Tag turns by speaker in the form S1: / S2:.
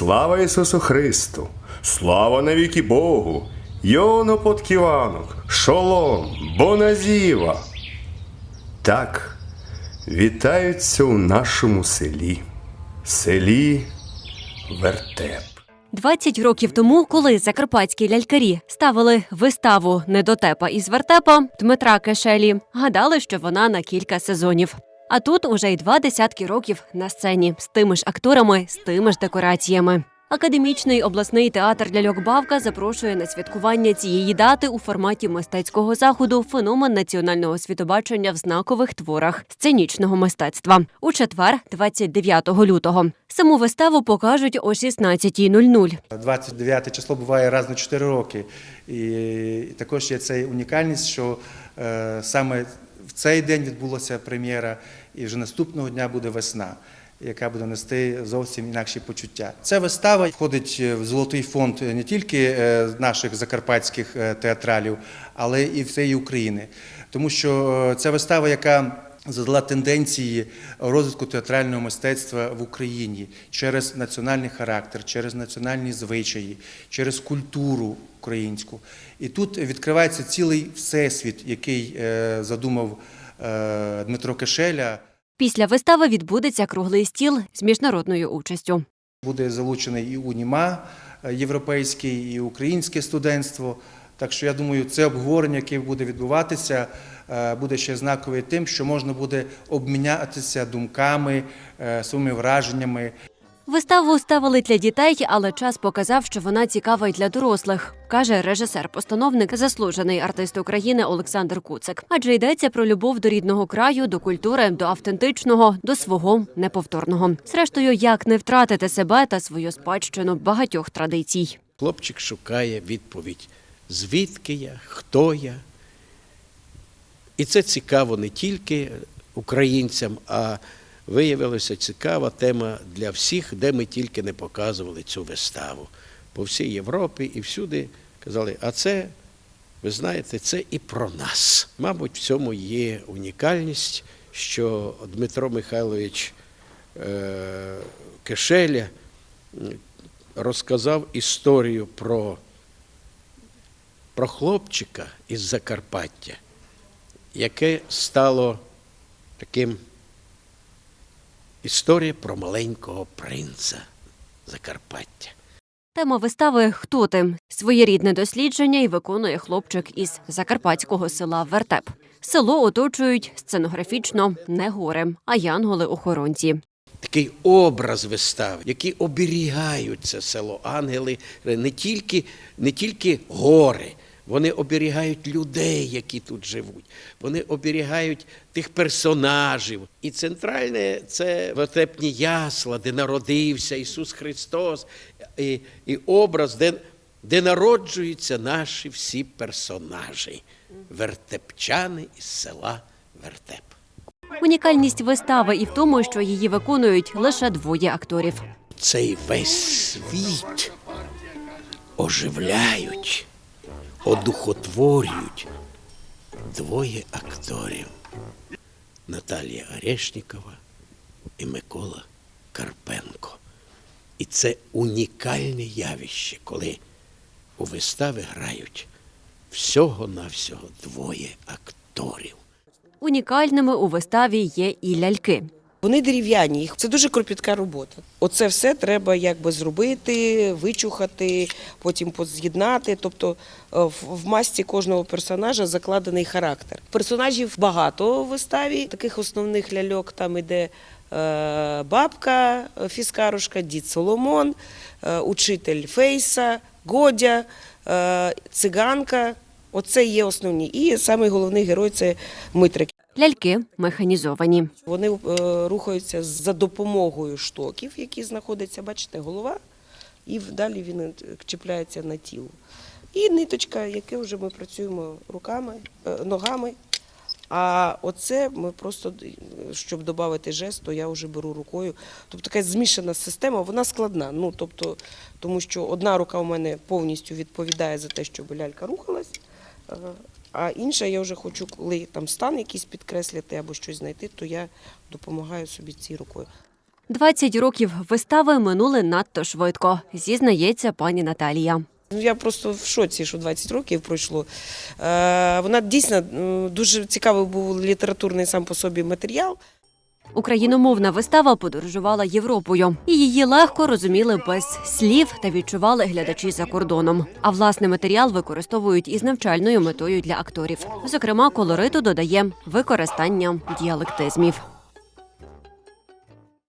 S1: Слава Ісусу Христу! Слава навіки Богу! Йоно подківанок, шолом, боназіва. Так, вітаються у нашому селі. Селі Вертеп.
S2: 20 років тому, коли закарпатські лялькарі ставили виставу недотепа із вертепа Дмитра Кешелі, гадали, що вона на кілька сезонів. А тут уже й два десятки років на сцені з тими ж акторами, з тими ж декораціями. Академічний обласний театр ляльок Бавка запрошує на святкування цієї дати у форматі мистецького заходу феномен національного світобачення в знакових творах сценічного мистецтва у четвер, 29 лютого. Саму виставу покажуть о 16.00.
S3: 29 число буває раз на 4 роки. І також є ця унікальність, що е, саме в цей день відбулася прем'єра, і вже наступного дня буде весна, яка буде нести зовсім інакші почуття. Ця вистава входить в золотий фонд не тільки е, наших закарпатських е, театралів, але і всієї України. Тому що ця вистава, яка задала тенденції розвитку театрального мистецтва в Україні через національний характер, через національні звичаї, через культуру українську. І тут відкривається цілий всесвіт, який е, задумав е, Дмитро Кишеля.
S2: Після вистави відбудеться круглий стіл з міжнародною участю.
S3: Буде залучений і УНІМА е, європейський, і українське студентство. Так що я думаю, це обговорення, яке буде відбуватися, буде ще знакове тим, що можна буде обмінятися думками, е, своїми враженнями.
S2: Виставу ставили для дітей, але час показав, що вона цікава й для дорослих, каже режисер-постановник, заслужений артист України Олександр Куцик. Адже йдеться про любов до рідного краю, до культури, до автентичного, до свого неповторного. Зрештою, як не втратити себе та свою спадщину багатьох традицій.
S4: Хлопчик шукає відповідь, звідки я, хто я. І це цікаво не тільки українцям, а виявилася цікава тема для всіх, де ми тільки не показували цю виставу. По всій Європі і всюди казали, а це, ви знаєте, це і про нас. Мабуть, в цьому є унікальність, що Дмитро Михайлович е, Кишеля розказав історію про, про хлопчика із Закарпаття, яке стало таким історія про маленького принца Закарпаття.
S2: Тема вистави Хто ти своєрідне дослідження і виконує хлопчик із закарпатського села Вертеп. Село оточують сценографічно не гори, а янголи-охоронці.
S4: Такий образ вистави, які оберігають це село. Ангели не тільки, не тільки гори, вони оберігають людей, які тут живуть. Вони оберігають тих персонажів. І центральне це вертепні ясла, де народився Ісус Христос, і, і образ, де, де народжуються наші всі персонажі, вертепчани із села Вертеп.
S2: Унікальність вистави і в тому, що її виконують лише двоє акторів.
S4: цей весь світ оживляють, одухотворюють двоє акторів Наталія Орешнікова і Микола Карпенко. І це унікальне явище, коли у вистави грають всього-навсього двоє акторів.
S2: Унікальними у виставі є і ляльки.
S5: Вони дерев'яні, їх це дуже кропітка робота. Оце все треба якби зробити, вичухати, потім поз'єднати. Тобто е, в в масті кожного персонажа закладений характер. Персонажів багато у виставі. Таких основних ляльок там іде е, бабка, е, фіскарушка, дід Соломон, учитель Фейса, Годя, циганка. Оце є основні. І самий головний герой це Митрик.
S2: Ляльки механізовані.
S5: Вони е, рухаються за допомогою штоків, які знаходяться, бачите, голова, і далі він чіпляється на тіло. І ниточка, яке вже ми працюємо руками, е, ногами. А оце ми просто, е, щоб додати жест, то я вже беру рукою. Тобто така змішана система, вона складна. Ну, тобто, тому що одна рука у мене повністю відповідає за те, щоб лялька рухалась. А інша я вже хочу, коли там стан якийсь підкреслити або щось знайти, то я допомагаю собі цією рукою.
S2: 20 років вистави минули надто швидко, зізнається пані Наталія.
S5: Ну, Я просто в шоці, що 20 років пройшло. Е, Вона дійсно дуже цікавий був літературний сам по собі матеріал.
S2: Україномовна вистава подорожувала Європою, і її легко розуміли без слів та відчували глядачі за кордоном. А власний матеріал використовують із навчальною метою для акторів. Зокрема, колориту додає використання діалектизмів.